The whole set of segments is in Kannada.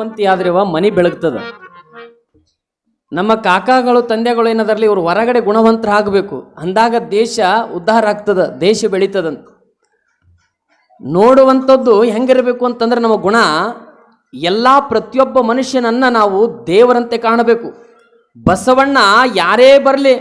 ಗುಣವಂತಿ ಆದ್ರಿವ ಮನಿ ಬೆಳಗ್ತದ. ನಮ್ಮ ಕಾಕಾಗಳು, ತಂದೆಗಳು ಏನದರಲ್ಲಿ ಇವರು ಹೊರಗಡೆ ಗುಣವಂತರ ಆಗಬೇಕು ಅಂದಾಗ ದೇಶ ಉದ್ಧಾರ ಆಗ್ತದ, ದೇಶ ಬೆಳೀತದಂತ ನೋಡುವಂಥದ್ದು ಹೆಂಗಿರಬೇಕು ಅಂತಂದ್ರೆ ನಮ್ಮ ಗುಣ, ಎಲ್ಲ ಪ್ರತಿಯೊಬ್ಬ ಮನುಷ್ಯನನ್ನ ನಾವು ದೇವರಂತೆ ಕಾಣಬೇಕು. ಬಸವಣ್ಣ ಯಾರೇ ಬರಲಿ,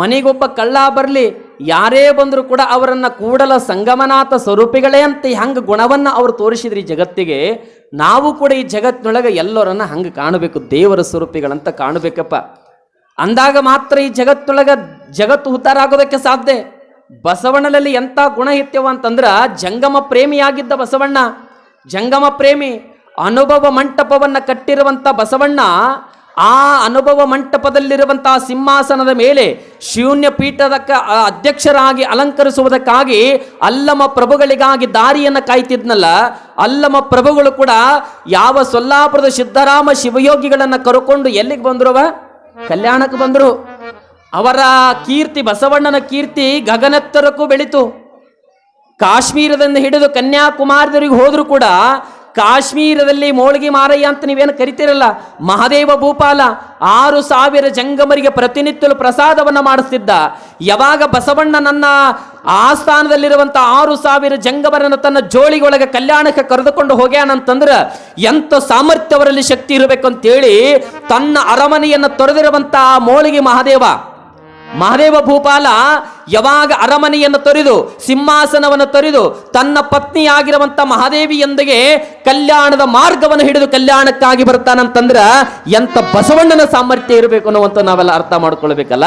ಮನೆಗೊಬ್ಬ ಕಳ್ಳ ಬರಲಿ ಯಾರೇ ಬಂದರೂ ಕೂಡ ಅವರನ್ನು ಕೂಡಲ ಸಂಗಮನಾಥ ಸ್ವರೂಪಿಗಳೇ ಅಂತ ಹಂಗೆ ಗುಣವನ್ನು ಅವರು ತೋರಿಸಿದ್ರಿ ಜಗತ್ತಿಗೆ, ನಾವು ಕೂಡ ಈ ಜಗತ್ತಿನೊಳಗೆ ಎಲ್ಲರನ್ನ ಹಂಗೆ ಕಾಣಬೇಕು, ದೇವರ ಸ್ವರೂಪಿಗಳಂತ ಕಾಣಬೇಕಪ್ಪ. ಅಂದಾಗ ಮಾತ್ರ ಈ ಜಗತ್ತಿನೊಳಗೆ ಜಗತ್ತು ಉದ್ಧಾರ ಆಗೋದಕ್ಕೆ ಸಾಧ್ಯ. ಬಸವಣ್ಣನಲ್ಲಿ ಎಂಥ ಗುಣ ಇತ್ಯವ ಅಂತಂದ್ರ, ಜಂಗಮ ಪ್ರೇಮಿಯಾಗಿದ್ದ ಬಸವಣ್ಣ, ಜಂಗಮ ಪ್ರೇಮಿ, ಅನುಭವ ಮಂಟಪವನ್ನ ಕಟ್ಟಿರುವಂಥ ಬಸವಣ್ಣ ಆ ಅನುಭವ ಮಂಟಪದಲ್ಲಿರುವಂತಹ ಸಿಂಹಾಸನದ ಮೇಲೆ ಶೂನ್ಯ ಪೀಠದ ಅಧ್ಯಕ್ಷರಾಗಿ ಅಲಂಕರಿಸುವುದಕ್ಕಾಗಿ ಅಲ್ಲಮ ಪ್ರಭುಗಳಿಗಾಗಿ ದಾರಿಯನ್ನು ಕಾಯ್ತಿದ್ನಲ್ಲ, ಅಲ್ಲಮ ಪ್ರಭುಗಳು ಕೂಡ ಯಾವ ಸೊಲ್ಲಾಪುರದ ಸಿದ್ದರಾಮ ಶಿವಯೋಗಿಗಳನ್ನ ಕರ್ಕೊಂಡು ಎಲ್ಲಿಗೆ ಬಂದ್ರವ ಕಲ್ಯಾಣಕ್ಕೆ ಬಂದರು. ಅವರ ಕೀರ್ತಿ, ಬಸವಣ್ಣನ ಕೀರ್ತಿ ಗಗನೆತ್ತರಕ್ಕೂ ಬೆಳೀತು. ಕಾಶ್ಮೀರದಿಂದ ಹಿಡಿದು ಕನ್ಯಾಕುಮಾರಿದವರಿಗೆ ಹೋದರೂ ಕೂಡ ಕಾಶ್ಮೀರದಲ್ಲಿ ಮೋಳಿಗೆ ಮಾರಯ್ಯ ಅಂತ ನೀವೇನು ಕರಿತೀರಲ್ಲ? ಮಹಾದೇವ ಭೂಪಾಲ ಆರು ಸಾವಿರ ಜಂಗಮರಿಗೆ ಪ್ರತಿನಿತ್ಯಲು ಪ್ರಸಾದವನ್ನು ಮಾಡಿಸ್ತಿದ್ದ. ಯಾವಾಗ ಬಸವಣ್ಣ ನನ್ನ ಆಸ್ಥಾನದಲ್ಲಿರುವಂಥ ಆರು ಸಾವಿರ ಜಂಗಮರನ್ನು ತನ್ನ ಜೋಳಿಗೊಳಗೆ ಕಲ್ಯಾಣಕ್ಕೆ ಕರೆದುಕೊಂಡು ಹೋಗ್ಯಾನಂತಂದ್ರೆ ಎಂಥ ಸಾಮರ್ಥ್ಯವರಲ್ಲಿ ಶಕ್ತಿ ಇರಬೇಕು ಅಂತೇಳಿ ತನ್ನ ಅರಮನೆಯನ್ನು ತೊರೆದಿರುವಂಥ ಮೋಳಿಗೆ ಮಹಾದೇವ ಮಹಾದೇವ ಭೂಪಾಲ ಯಾವಾಗ ಅರಮನೆಯನ್ನು ತೊರೆದು, ಸಿಂಹಾಸನವನ್ನು ತೊರೆದು, ತನ್ನ ಪತ್ನಿಯಾಗಿರುವಂಥ ಮಹಾದೇವಿಯೊಂದಿಗೆ ಕಲ್ಯಾಣದ ಮಾರ್ಗವನ್ನು ಹಿಡಿದು ಕಲ್ಯಾಣಕ್ಕಾಗಿ ಬರ್ತಾನಂತಂದ್ರ ಎಂತ ಬಸವಣ್ಣನ ಸಾಮರ್ಥ್ಯ ಇರಬೇಕು ಅನ್ನುವಂತ ನಾವೆಲ್ಲ ಅರ್ಥ ಮಾಡ್ಕೊಳ್ಬೇಕಲ್ಲ?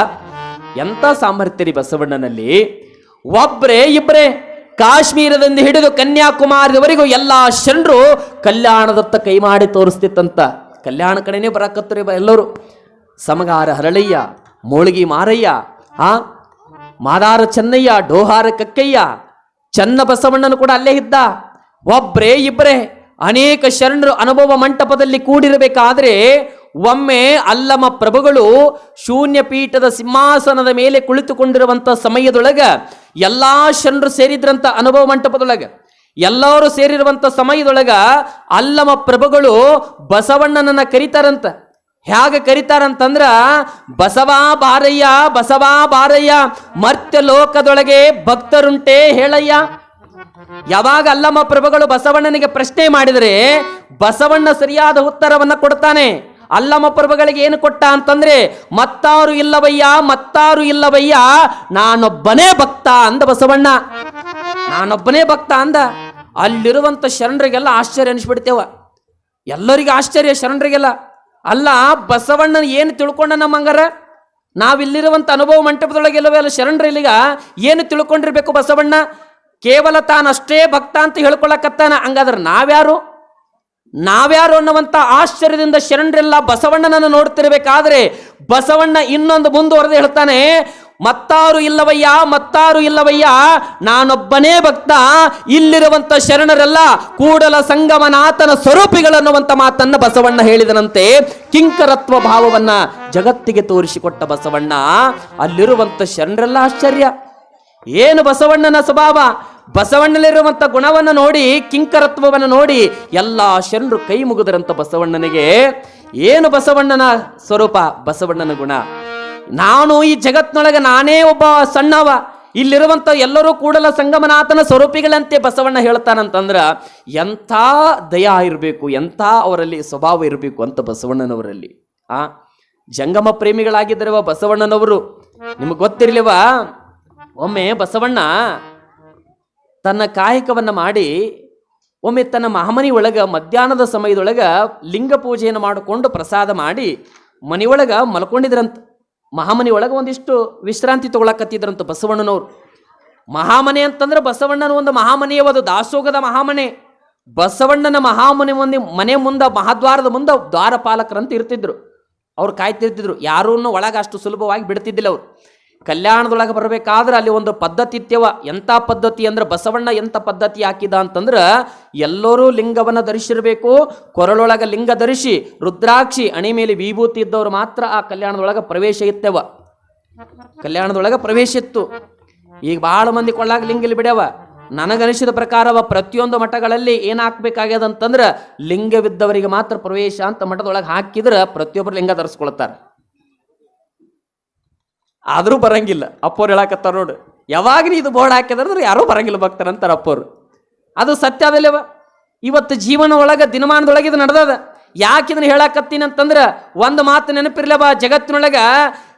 ಎಂತ ಸಾಮರ್ಥ್ಯ ರೀ ಬಸವಣ್ಣನಲ್ಲಿ? ಒಬ್ಬರೇ ಇಬ್ಬರೇ ಕಾಶ್ಮೀರದಿಂದ ಹಿಡಿದು ಕನ್ಯಾಕುಮಾರಿದವರೆಗೂ ಎಲ್ಲಾ ಶರಣರು ಕಲ್ಯಾಣದತ್ತ ಕೈ ಮಾಡಿ ತೋರಿಸ್ತಿತ್ತಂತ. ಕಲ್ಯಾಣ ಕಡೆನೇ ಬರಾಕತ್ತರಿ ಎಲ್ಲರೂ. ಸಮಗಾರ ಹರಳಯ್ಯ ಮೋಳಗಿ ಮಾರಯ್ಯ, ಆ? ಮಾದಾರ ಚೆನ್ನಯ್ಯ, ಡೋಹಾರ ಕಕ್ಕಯ್ಯ ಚನ್ನ ಬಸವಣ್ಣನು ಕೂಡ ಅಲ್ಲೇ ಇದ್ದ. ಒಬ್ಬರೇ ಇಬ್ಬರೇ ಅನೇಕ ಶರಣರು ಅನುಭವ ಮಂಟಪದಲ್ಲಿ ಕೂಡಿರಬೇಕಾದ್ರೆ ಒಮ್ಮೆ ಅಲ್ಲಮ ಪ್ರಭುಗಳು ಶೂನ್ಯ ಪೀಠದ ಸಿಂಹಾಸನದ ಮೇಲೆ ಕುಳಿತುಕೊಂಡಿರುವಂತ ಸಮಯದೊಳಗ ಎಲ್ಲಾ ಶರಣರು ಸೇರಿದ್ರಂತ ಅನುಭವ ಮಂಟಪದೊಳಗ, ಎಲ್ಲರೂ ಸೇರಿರುವಂತ ಸಮಯದೊಳಗ ಅಲ್ಲಮ ಪ್ರಭುಗಳು ಬಸವಣ್ಣನನ್ನ ಕರೀತಾರಂತ. ಹೇಗೆ ಕರೀತಾರಂತಂದ್ರ, ಬಸವಾ ಬಾರಯ್ಯ ಬಸವಾ ಬಾರಯ್ಯ, ಮರ್ತ್ಯ ಲೋಕದೊಳಗೆ ಭಕ್ತರುಂಟೆ ಹೇಳಯ್ಯ. ಯಾವಾಗ ಅಲ್ಲಮ್ಮ ಪ್ರಭುಗಳು ಬಸವಣ್ಣನಿಗೆ ಪ್ರಶ್ನೆ ಮಾಡಿದರೆ, ಬಸವಣ್ಣ ಸರಿಯಾದ ಉತ್ತರವನ್ನ ಕೊಡ್ತಾನೆ. ಅಲ್ಲಮ್ಮ ಪ್ರಭುಗಳಿಗೆ ಏನು ಕೊಟ್ಟ ಅಂತಂದ್ರೆ, ಮತ್ತಾರು ಇಲ್ಲವಯ್ಯ ಮತ್ತಾರು ಇಲ್ಲವಯ್ಯ, ನಾನೊಬ್ಬನೇ ಭಕ್ತ ಅಂದ ಬಸವಣ್ಣ. ನಾನೊಬ್ಬನೇ ಭಕ್ತ ಅಂದ. ಅಲ್ಲಿರುವಂತ ಶರಣರಿಗೆಲ್ಲ ಆಶ್ಚರ್ಯ ಅನಿಸ್ಬಿಡ್ತೇವ. ಎಲ್ಲರಿಗೆ ಆಶ್ಚರ್ಯ ಶರಣರಿಗೆಲ್ಲ. ಅಲ್ಲ ಬಸವಣ್ಣನ ಏನು ತಿಳ್ಕೊಂಡ ನಮ್ಮಂಗಾರ? ನಾವಿಲ್ಲಿರುವಂಥ ಅನುಭವ ಮಂಟಪದೊಳಗೆ ಎಲ್ಲವೇ ಅಲ್ಲ ಶರಣರು, ಇಲ್ಲಿಗ ಏನು ತಿಳ್ಕೊಂಡಿರ್ಬೇಕು ಬಸವಣ್ಣ? ಕೇವಲ ತಾನಷ್ಟೇ ಭಕ್ತ ಅಂತ ಹೇಳ್ಕೊಳಕತ್ತಾನ, ಹಂಗಾದ್ರೆ ನಾವ್ಯಾರು? ನಾವ್ಯಾರು ಅನ್ನುವಂಥ ಆಶ್ಚರ್ಯದಿಂದ ಶರಣರೆಲ್ಲ ಬಸವಣ್ಣನನ್ನು ನೋಡ್ತಿರ್ಬೇಕಾದ್ರೆ ಬಸವಣ್ಣ ಇನ್ನೊಂದು ಮುಂದುವರೆದು ಹೇಳ್ತಾನೆ ಮತ್ತಾರು ಇಲ್ಲವಯ್ಯ ಮತ್ತಾರು ಇಲ್ಲವಯ್ಯ, ನಾನೊಬ್ಬನೇ ಭಕ್ತ, ಇಲ್ಲಿರುವಂತ ಶರಣರೆಲ್ಲ ಕೂಡಲ ಸಂಗಮನಾಥನ ಸ್ವರೂಪಿಗಳನ್ನುವಂಥ ಮಾತನ್ನ ಬಸವಣ್ಣ ಹೇಳಿದನಂತೆ. ಕಿಂಕರತ್ವ ಭಾವವನ್ನ ಜಗತ್ತಿಗೆ ತೋರಿಸಿಕೊಟ್ಟ ಬಸವಣ್ಣ. ಅಲ್ಲಿರುವಂತ ಶರಣರೆಲ್ಲ ಆಶ್ಚರ್ಯ. ಏನು ಬಸವಣ್ಣನ ಸ್ವಭಾವ? ಬಸವಣ್ಣನಲ್ಲಿರುವಂತ ಗುಣವನ್ನು ನೋಡಿ, ಕಿಂಕರತ್ವವನ್ನು ನೋಡಿ ಎಲ್ಲ ಶರಣರು ಕೈ ಮುಗಿದರಂಥ ಬಸವಣ್ಣನಿಗೆ. ಏನು ಬಸವಣ್ಣನ ಸ್ವರೂಪ? ಬಸವಣ್ಣನ ಗುಣ. ನಾನು ಈ ಜಗತ್ನೊಳಗೆ ನಾನೇ ಒಬ್ಬ ಸಣ್ಣವ. ಇಲ್ಲಿರುವಂತ ಎಲ್ಲರೂ ಕೂಡಲ ಸಂಗಮನಾಥನ ಸ್ವರೂಪಿಗಳಂತೆ ಬಸವಣ್ಣ ಹೇಳ್ತಾನಂತಂದ್ರ, ಎಂಥ ದಯಾ ಇರಬೇಕು, ಎಂಥ ಅವರಲ್ಲಿ ಸ್ವಭಾವ ಇರಬೇಕು ಅಂತ ಬಸವಣ್ಣನವರಲ್ಲಿ. ಆ, ಜಂಗಮ ಪ್ರೇಮಿಗಳಾಗಿದ್ದರವ ಬಸವಣ್ಣನವರು. ನಿಮಗೆ ಗೊತ್ತಿರ್ಲಿವ? ಒಮ್ಮೆ ಬಸವಣ್ಣ ತನ್ನ ಕಾಯಕವನ್ನು ಮಾಡಿ, ಒಮ್ಮೆ ತನ್ನ ಮಹಾಮನಿ ಒಳಗ ಮಧ್ಯಾಹ್ನದ ಸಮಯದೊಳಗ ಲಿಂಗ ಪೂಜೆಯನ್ನು ಮಾಡಿಕೊಂಡು ಪ್ರಸಾದ ಮಾಡಿ ಮನೆಯೊಳಗ ಮಲ್ಕೊಂಡಿದ್ರಂತ. ಮಹಾಮನಿ ಒಳಗೆ ಒಂದಿಷ್ಟು ವಿಶ್ರಾಂತಿ ತಗೊಳಕತ್ತಿದ್ರಂತ ಬಸವಣ್ಣನವ್ರು. ಮಹಾಮನೆ ಅಂತಂದ್ರೆ ಬಸವಣ್ಣನ ಒಂದು ಮಹಾಮನೆಯವದು ದಾಸೋಗದ ಮಹಾಮನೆ. ಬಸವಣ್ಣನ ಮಹಾಮನೆ ಮುಂದೆ ಮನೆ ಮುಂದೆ, ಮಹಾದ್ವಾರದ ಮುಂದೆ ದ್ವಾರಪಾಲಕರಂತ ಇರ್ತಿದ್ರು. ಅವ್ರು ಕಾಯ್ತಿರ್ತಿದ್ರು. ಯಾರನ್ನು ಒಳಗೆ ಅಷ್ಟು ಸುಲಭವಾಗಿ ಬಿಡ್ತಿದ್ದಿಲ್ಲ ಅವ್ರು. ಕಲ್ಯಾಣದೊಳಗೆ ಬರಬೇಕಾದ್ರೆ ಅಲ್ಲಿ ಒಂದು ಪದ್ಧತಿ ಇತ್ಯವ. ಎಂಥ ಪದ್ಧತಿ ಅಂದ್ರೆ ಬಸವಣ್ಣ ಎಂಥ ಪದ್ಧತಿ ಹಾಕಿದ ಅಂತಂದ್ರೆ ಎಲ್ಲರೂ ಲಿಂಗವನ್ನು ಧರಿಸಿರ್ಬೇಕು, ಕೊರಳೊಳಗೆ ಲಿಂಗ ಧರಿಸಿ, ರುದ್ರಾಕ್ಷಿ ಅಣಿ ಮೇಲೆ ವಿಭೂತಿ ಇದ್ದವ್ರು ಮಾತ್ರ ಆ ಕಲ್ಯಾಣದೊಳಗೆ ಪ್ರವೇಶ ಇತ್ತವ ಕಲ್ಯಾಣದೊಳಗೆ ಪ್ರವೇಶ ಇತ್ತು. ಈಗ ಭಾಳ ಮಂದಿ ಕೊಳ್ಳಾಗ ಲಿಂಗ ಇಲ್ಲಿ ಬಿಡ್ಯಾವ. ನನಗನಿಸಿದ ಪ್ರಕಾರವ ಪ್ರತಿಯೊಂದು ಮಠಗಳಲ್ಲಿ ಏನಾಗಬೇಕಾಗ್ಯದ ಅಂತಂದ್ರೆ ಲಿಂಗವಿದ್ದವರಿಗೆ ಮಾತ್ರ ಪ್ರವೇಶ ಅಂತ ಮಠದೊಳಗೆ ಹಾಕಿದ್ರೆ ಪ್ರತಿಯೊಬ್ಬರು ಲಿಂಗ ಧರಿಸ್ಕೊಳ್ತಾರೆ. ಆದರೂ ಬರಂಗಿಲ್ಲ. ಅಪ್ಪೋರು ಹೇಳಕತ್ತಾರ ನೋಡು. ಯಾವಾಗ ನೀ ಇದು ಬೋರ್ಡ್ ಹಾಕಿದ್ರೆ ಯಾರೂ ಬರಂಗಿಲ್ಲ ಭಕ್ತರ ಅಂತಾರೆ ಅಪ್ಪೋರು ಅದು ಸತ್ಯ ಅದಲ್ಲವ ಇವತ್ತು ಜೀವನ ಒಳಗೆ ದಿನಮಾನದೊಳಗೆ ಇದು ನಡೆದದ. ಯಾಕೆ ಹೇಳಾಕತ್ತೀನಿ ಹೇಳಕತ್ತೀನಿ ಅಂತಂದ್ರೆ ಒಂದು ಮಾತು ನೆನಪಿರ್ಲವ ಜಗತ್ತಿನೊಳಗೆ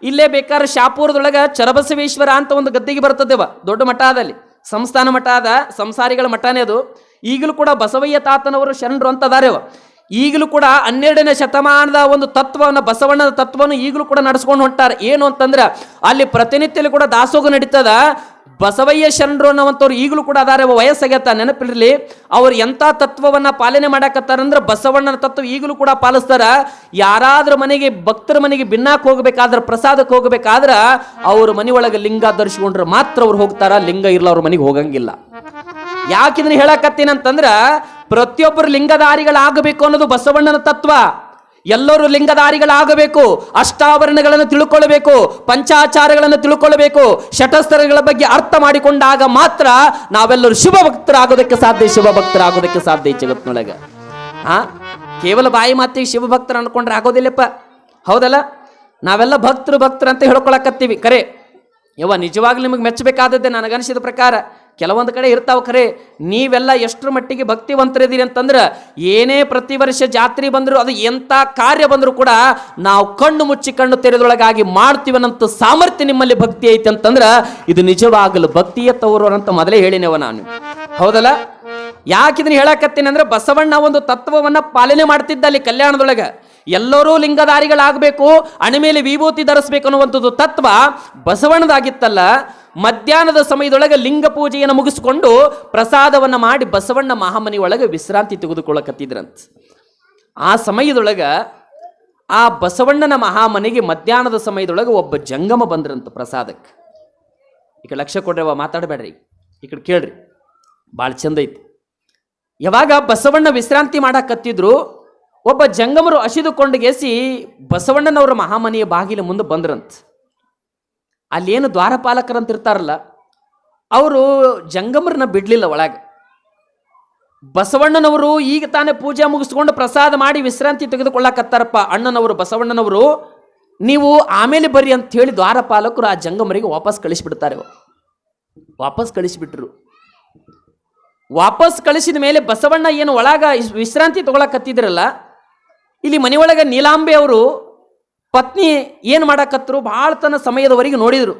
ಇಲ್ಲೇ ಬೇಕಾದ್ರೆ ಶಾಪೂರದೊಳಗೆ ಚರಬಸವೇಶ್ವರ ಅಂತ ಒಂದು ಗದ್ದಿಗೆ ಬರ್ತದೆವ ದೊಡ್ಡ ಮಠ ಅದಲ್ಲಿ ಸಂಸ್ಥಾನ ಮಠ ಅದ. ಸಂಸಾರಿಗಳ ಮಠನೇ ಅದು. ಈಗಲೂ ಕೂಡ ಬಸವಯ್ಯ ತಾತನವರು ಶರಣರು ಅಂತ ಈಗಲೂ ಕೂಡ ಹನ್ನೆರಡನೇ ಶತಮಾನದ ಒಂದು ತತ್ವವನ್ನು, ಬಸವಣ್ಣನ ತತ್ವವನ್ನು ಈಗಲೂ ಕೂಡ ನಡೆಸ್ಕೊಂಡು ಹೊಂಟಾರೆ. ಏನು ಅಂತಂದ್ರೆ, ಅಲ್ಲಿ ಪ್ರತಿನಿತ್ಯಲ್ಲಿ ಕೂಡ ದಾಸೋಗ ನಡೀತದ. ಬಸವಯ್ಯ ಶರಣರು ಅನ್ನುವಂಥವ್ರು ಈಗಲೂ ಕೂಡ ಅದಾರೆ. ವಯಸ್ಸಾಗತ್ತ ನೆನಪಿರಲಿ. ಅವ್ರು ಎಂಥ ತತ್ವವನ್ನು ಪಾಲನೆ ಮಾಡಾಕತ್ತಾರಂದ್ರೆ ಬಸವಣ್ಣನ ತತ್ವ ಈಗಲೂ ಕೂಡ ಪಾಲಿಸ್ತಾರ. ಯಾರಾದ್ರೂ ಮನೆಗೆ, ಭಕ್ತರ ಮನೆಗೆ ಭಿನ್ನಾಕ್ ಹೋಗ್ಬೇಕಾದ್ರೆ, ಪ್ರಸಾದಕ್ಕೆ ಹೋಗಬೇಕಾದ್ರೆ, ಅವ್ರ ಮನೆ ಒಳಗೆ ಲಿಂಗ ಧರಿಸ್ಕೊಂಡ್ರೆ ಮಾತ್ರ ಅವ್ರು ಹೋಗ್ತಾರ. ಲಿಂಗ ಇರಲ್ಲ ಅವ್ರ ಮನೆಗೆ ಹೋಗಂಗಿಲ್ಲ. ಯಾಕೆ ಹೇಳಕತ್ತೀನಂತಂದ್ರೆ ಪ್ರತಿಯೊಬ್ಬರು ಲಿಂಗಧಾರಿಗಳಾಗಬೇಕು ಅನ್ನೋದು ಬಸವಣ್ಣನ ತತ್ವ. ಎಲ್ಲರೂ ಲಿಂಗಧಾರಿಗಳಾಗಬೇಕು, ಅಷ್ಟಾವರಣಗಳನ್ನು ತಿಳ್ಕೊಳ್ಬೇಕು, ಪಂಚಾಚಾರಗಳನ್ನು ತಿಳ್ಕೊಳ್ಬೇಕು ಶಟಸ್ಥರಗಳ ಬಗ್ಗೆ ಅರ್ಥ ಮಾಡಿಕೊಂಡಾಗ ಮಾತ್ರ ನಾವೆಲ್ಲರೂ ಶುಭ ಭಕ್ತರಾಗೋದಕ್ಕೆ ಸಾಧ್ಯ ಶುಭ ಭಕ್ತರಾಗೋದಕ್ಕೆ ಸಾಧ್ಯ ಈ ಜಗತ್ತಿನೊಳಗೆ. ಆ? ಕೇವಲ ಬಾಯಿ ಮಾತಿಗೆ ಶಿವ ಭಕ್ತರು ಅನ್ಕೊಂಡ್ರೆ ಆಗೋದಿಲ್ಲಪ್ಪ. ಹೌದಲ್ಲ? ನಾವೆಲ್ಲ ಭಕ್ತರು ಭಕ್ತರು ಅಂತ ಹೇಳ್ಕೊಳಕತ್ತೀವಿ. ಕರೆ, ಯವ್ವ, ನಿಜವಾಗ್ಲೂ ನಿಮಗೆ ಮೆಚ್ಚಬೇಕಾದದ್ದೇ ನನಗನಿಸಿದ ಪ್ರಕಾರ. ಕೆಲವೊಂದು ಕಡೆ ಇರ್ತಾವ ಖರೆ, ನೀವೆಲ್ಲ ಎಷ್ಟರ ಮಟ್ಟಿಗೆ ಭಕ್ತಿವಂತರಿದ್ದೀರಿ ಅಂತಂದ್ರೆ ಏನೇ ಪ್ರತಿ ವರ್ಷ ಜಾತ್ರೆ ಬಂದರೂ ಅದು ಎಂಥ ಕಾರ್ಯ ಬಂದರೂ ಕೂಡ ನಾವು ಕಣ್ಣು ಮುಚ್ಚಿ ಕಣ್ಣು ತೆರೆದೊಳಗಾಗಿ ಮಾಡ್ತೀವನಂತ ಸಾಮರ್ಥ್ಯ ನಿಮ್ಮಲ್ಲಿ ಭಕ್ತಿ ಐತೆ ಅಂತಂದ್ರೆ ಇದು ನಿಜವಾಗಲು ಭಕ್ತಿಯ ತವರು ಅಂತ ಮೊದಲೇ ಹೇಳಿನೇವ ನಾನು. ಹೌದಲ್ಲ? ಯಾಕೆ ಇದನ್ನ ಹೇಳಕತ್ತೀನಿ ಅಂದ್ರೆ ಬಸವಣ್ಣ ಒಂದು ತತ್ವವನ್ನ ಪಾಲನೆ ಮಾಡ್ತಿದ್ದ ಅಲ್ಲಿ ಕಲ್ಯಾಣದೊಳಗೆ. ಎಲ್ಲರೂ ಲಿಂಗಧಾರಿಗಳಾಗಬೇಕು ಅಣಿಮೇಲೆ ವಿಭೂತಿ ಧರಿಸ್ಬೇಕು ಅನ್ನುವಂಥದ್ದು ತತ್ವ ಬಸವಣ್ಣದಾಗಿತ್ತಲ್ಲ. ಮಧ್ಯಾಹ್ನದ ಸಮಯದೊಳಗೆ ಲಿಂಗ ಪೂಜೆಯನ್ನು ಮುಗಿಸ್ಕೊಂಡು ಪ್ರಸಾದವನ್ನು ಮಾಡಿ ಬಸವಣ್ಣ ಮಹಾಮನಿ ಒಳಗೆ ವಿಶ್ರಾಂತಿ ತೆಗೆದುಕೊಳ್ಳಕತ್ತಿದ್ರಂತ. ಆ ಸಮಯದೊಳಗೆ ಆ ಬಸವಣ್ಣನ ಮಹಾಮನೆಗೆ ಮಧ್ಯಾಹ್ನದ ಸಮಯದೊಳಗೆ ಒಬ್ಬ ಜಂಗಮ ಬಂದ್ರಂತ ಪ್ರಸಾದಕ್ಕೆ. ಈ ಕಡೆ ಲಕ್ಷ್ಯ ಕೊಡ್ರಿ ಅವ ಮಾತಾಡಬೇಡ್ರಿ. ಈ ಕಡೆ ಕೇಳ್ರಿ ಭಾಳ ಚಂದ ಐತಿ. ಯಾವಾಗ ಬಸವಣ್ಣ ವಿಶ್ರಾಂತಿ ಮಾಡಕತ್ತಿದ್ರು, ಒಬ್ಬ ಜಂಗಮರು ಹಸಿದುಕೊಂಡು ಗೆಸಿ ಬಸವಣ್ಣನವರ ಮಹಾಮನೆಯ ಬಾಗಿಲ ಮುಂದೆ ಬಂದ್ರಂತ. ಅಲ್ಲೇನು ದ್ವಾರಪಾಲಕರಂತ ಇರ್ತಾರಲ್ಲ ಅವರು ಜಂಗಮರನ್ನ ಬಿಡಲಿಲ್ಲ ಒಳಗೆ. ಬಸವಣ್ಣನವರು ಈಗ ತಾನೇ ಪೂಜೆ ಮುಗಿಸ್ಕೊಂಡು ಪ್ರಸಾದ ಮಾಡಿ ವಿಶ್ರಾಂತಿ ತೆಗೆದುಕೊಳ್ಳಕತ್ತಾರಪ್ಪ. ಅಣ್ಣನವರು, ಬಸವಣ್ಣನವರು, ನೀವು ಆಮೇಲೆ ಬರ್ರಿ ಅಂತ ಹೇಳಿ ದ್ವಾರಪಾಲಕರು ಆ ಜಂಗಮರಿಗೆ ವಾಪಸ್ ಕಳಿಸಿಬಿಡ್ತಾರೆ. ವಾಪಸ್ ಕಳಿಸಿಬಿಟ್ರು. ವಾಪಸ್ ಕಳಿಸಿದ ಮೇಲೆ ಬಸವಣ್ಣ ಏನು ಒಳಗ ವಿಶ್ರಾಂತಿ ತಗೊಳಕತ್ತಿದ್ರಲ್ಲ, ಇಲ್ಲಿ ಮನೆಯೊಳಗೆ ನೀಲಾಂಬೆ ಅವರು ಪತ್ನಿ ಏನು ಮಾಡಕತ್ತರು? ಭಾಳ ತನ್ನ ಸಮಯದವರೆಗೆ ನೋಡಿದರು.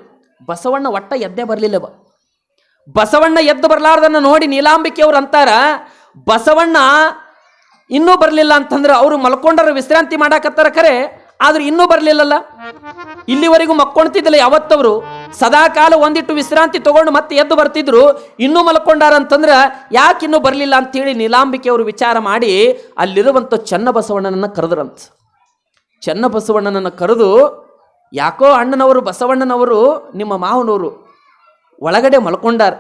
ಬಸವಣ್ಣ ಒಟ್ಟ ಎದ್ದೇ ಬರಲಿಲ್ಲವ ಬಸವಣ್ಣ ಎದ್ದು ಬರಲಾರ್ದನ್ನ ನೋಡಿ ನೀಲಾಂಬಿಕೆ ಅವ್ರು ಅಂತಾರ, ಬಸವಣ್ಣ ಇನ್ನೂ ಬರಲಿಲ್ಲ ಅಂತಂದ್ರೆ ಅವರು ಮಲ್ಕೊಂಡರ ವಿಶ್ರಾಂತಿ ಮಾಡಾಕತ್ತಾರ ಖರೆ, ಆದ್ರೆ ಇನ್ನೂ ಬರಲಿಲ್ಲಲ್ಲ. ಇಲ್ಲಿವರೆಗೂ ಮಕ್ಕೊಳ್ತಿದ್ದಿಲ್ಲ ಯಾವತ್ತವರು. ಸದಾಕಾಲ ಒಂದಿಟ್ಟು ವಿಶ್ರಾಂತಿ ತಗೊಂಡು ಮತ್ತೆ ಎದ್ದು ಬರ್ತಿದ್ರು, ಇನ್ನೂ ಮಲ್ಕೊಂಡಾರ ಅಂತಂದ್ರೆ ಯಾಕೆ ಇನ್ನೂ ಬರಲಿಲ್ಲ ಅಂತೇಳಿ ನೀಲಾಂಬಿಕೆಯವರು ವಿಚಾರ ಮಾಡಿ ಅಲ್ಲಿರುವಂಥ ಚನ್ನಬಸವಣ್ಣನನ್ನ ಕರೆದ್ರಂತ. ಚನ್ನಬಸವಣ್ಣನನ್ನ ಕರೆದು, ಯಾಕೋ ಅಣ್ಣನವರು, ಬಸವಣ್ಣನವರು ನಿಮ್ಮ ಮಾವನವರು ಒಳಗಡೆ ಮಲ್ಕೊಂಡಾರ,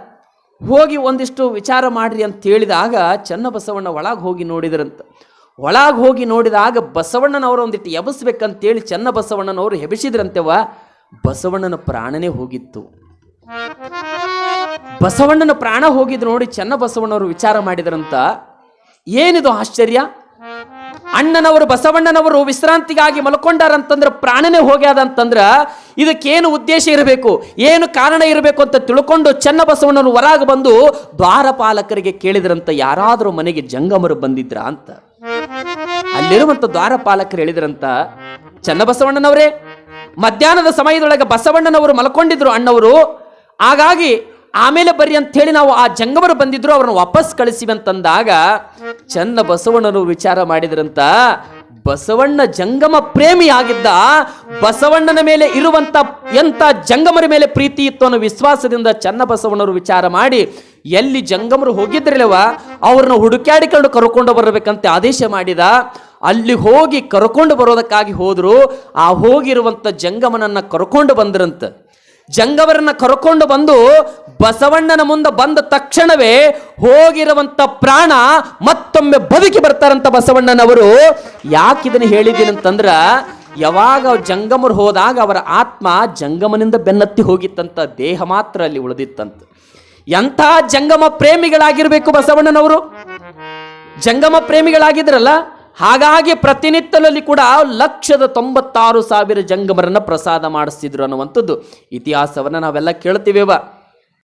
ಹೋಗಿ ಒಂದಿಷ್ಟು ವಿಚಾರ ಮಾಡ್ರಿ ಅಂತ ಹೇಳಿದಾಗ ಚನ್ನಬಸವಣ್ಣ ಒಳಗೆ ಹೋಗಿ ನೋಡಿದ್ರಂತ. ಒಳಗೆ ಹೋಗಿ ನೋಡಿದಾಗ ಬಸವಣ್ಣನವರು ಒಂದಿಟ್ಟು ಎಬಸ್ಬೇಕಂತೇಳಿ ಚನ್ನಬಸವಣ್ಣನವರು ಹೆಬಸಿದ್ರಂತೆವ ಬಸವಣ್ಣನ ಪ್ರಾಣನೇ ಹೋಗಿತ್ತು. ಬಸವಣ್ಣನ ಪ್ರಾಣ ಹೋಗಿದ್ರು ನೋಡಿ ಚನ್ನಬಸವಣ್ಣವರು ವಿಚಾರ ಮಾಡಿದ್ರಂತ, ಏನಿದು ಆಶ್ಚರ್ಯ? ಅಣ್ಣನವರು, ಬಸವಣ್ಣನವರು ವಿಶ್ರಾಂತಿಗಾಗಿ ಮಲ್ಕೊಂಡಾರಂತಂದ್ರೆ ಪ್ರಾಣನೇ ಹೋಗ್ಯಾದ ಅಂತಂದ್ರ ಇದಕ್ಕೇನು ಉದ್ದೇಶ ಇರಬೇಕು? ಏನು ಕಾರಣ ಇರಬೇಕು ಅಂತ ತಿಳ್ಕೊಂಡು ಚನ್ನಬಸವಣ್ಣನ ಹೊರಗೆ ಬಂದು ದ್ವಾರಪಾಲಕರಿಗೆ ಕೇಳಿದ್ರಂತ ಯಾರಾದರೂ ಮನೆಗೆ ಜಂಗಮರು ಬಂದಿದ್ರ ಅಂತ. ಅಲ್ಲಿರುವಂತ ದ್ವಾರಪಾಲಕರು ಹೇಳಿದ್ರಂತ, ಚನ್ನಬಸವಣ್ಣನವರೇ, ಮಧ್ಯಾಹ್ನದ ಸಮಯದೊಳಗೆ ಬಸವಣ್ಣನವರು ಮಲ್ಕೊಂಡಿದ್ರು ಅಣ್ಣವರು, ಹಾಗಾಗಿ ಆಮೇಲೆ ಬರ್ರಿ ಅಂತ ಹೇಳಿ ನಾವು ಆ ಜಂಗಮರು ಬಂದಿದ್ರು, ಅವ್ರನ್ನ ವಾಪಸ್ ಕಳಿಸಿವಿ ಅಂತಂದಾಗ ಚನ್ನ ಬಸವಣ್ಣನು ವಿಚಾರ ಮಾಡಿದ್ರಂತ, ಬಸವಣ್ಣ ಜಂಗಮ ಪ್ರೇಮಿ ಆಗಿದ್ದ, ಬಸವಣ್ಣನ ಮೇಲೆ ಇರುವಂತ ಎಂತ ಜಂಗಮರ ಮೇಲೆ ಪ್ರೀತಿ ಇತ್ತು ಅನ್ನೋ ವಿಶ್ವಾಸದಿಂದ ಚನ್ನ ಬಸವಣ್ಣರು ವಿಚಾರ ಮಾಡಿ, ಎಲ್ಲಿ ಜಂಗಮರು ಹೋಗಿದ್ರಲ್ಲವ ಅವ್ರನ್ನ ಹುಡುಕ್ಯಾಡಿಕೊಂಡು ಕರ್ಕೊಂಡು ಬರಬೇಕಂತ ಆದೇಶ ಮಾಡಿದ, ಅಲ್ಲಿ ಹೋಗಿ ಕರ್ಕೊಂಡು ಬರೋದಕ್ಕಾಗಿ ಹೋದ್ರು, ಆ ಹೋಗಿರುವಂತ ಜಂಗಮನನ್ನ ಕರ್ಕೊಂಡು ಬಂದ್ರಂತ. ಜಂಗಮರನ್ನ ಕರ್ಕೊಂಡು ಬಂದು ಬಸವಣ್ಣನ ಮುಂದೆ ಬಂದ ತಕ್ಷಣವೇ ಹೋಗಿರುವಂತ ಪ್ರಾಣ ಮತ್ತೊಮ್ಮೆ ಬದುಕಿ ಬರ್ತಾರಂತ ಬಸವಣ್ಣನವರು. ಯಾಕೆ ಇದನ್ನು ಹೇಳಿದ್ದೀನಿ ಅಂತಂದ್ರ, ಯಾವಾಗ ಜಂಗಮರು ಹೋದಾಗ ಅವರ ಆತ್ಮ ಜಂಗಮನಿಂದ ಬೆನ್ನತ್ತಿ ಹೋಗಿತ್ತಂತ ದೇಹ ಮಾತ್ರ ಅಲ್ಲಿ ಉಳಿದಿತ್ತಂತ. ಎಂಥ ಜಂಗಮ ಪ್ರೇಮಿಗಳಾಗಿರ್ಬೇಕು ಬಸವಣ್ಣನವರು. ಜಂಗಮ ಪ್ರೇಮಿಗಳಾಗಿದ್ರಲ್ಲ ಹಾಗಾಗಿ ಪ್ರತಿನಿತ್ಯದಲ್ಲಿ ಕೂಡ ಲಕ್ಷದ ತೊಂಬತ್ತಾರು ಸಾವಿರ ಜಂಗಮರನ್ನ ಪ್ರಸಾದ ಮಾಡಿಸ್ತಿದ್ರು ಅನ್ನುವಂಥದ್ದು ಇತಿಹಾಸವನ್ನು ನಾವೆಲ್ಲ ಕೇಳ್ತೀವೇವ.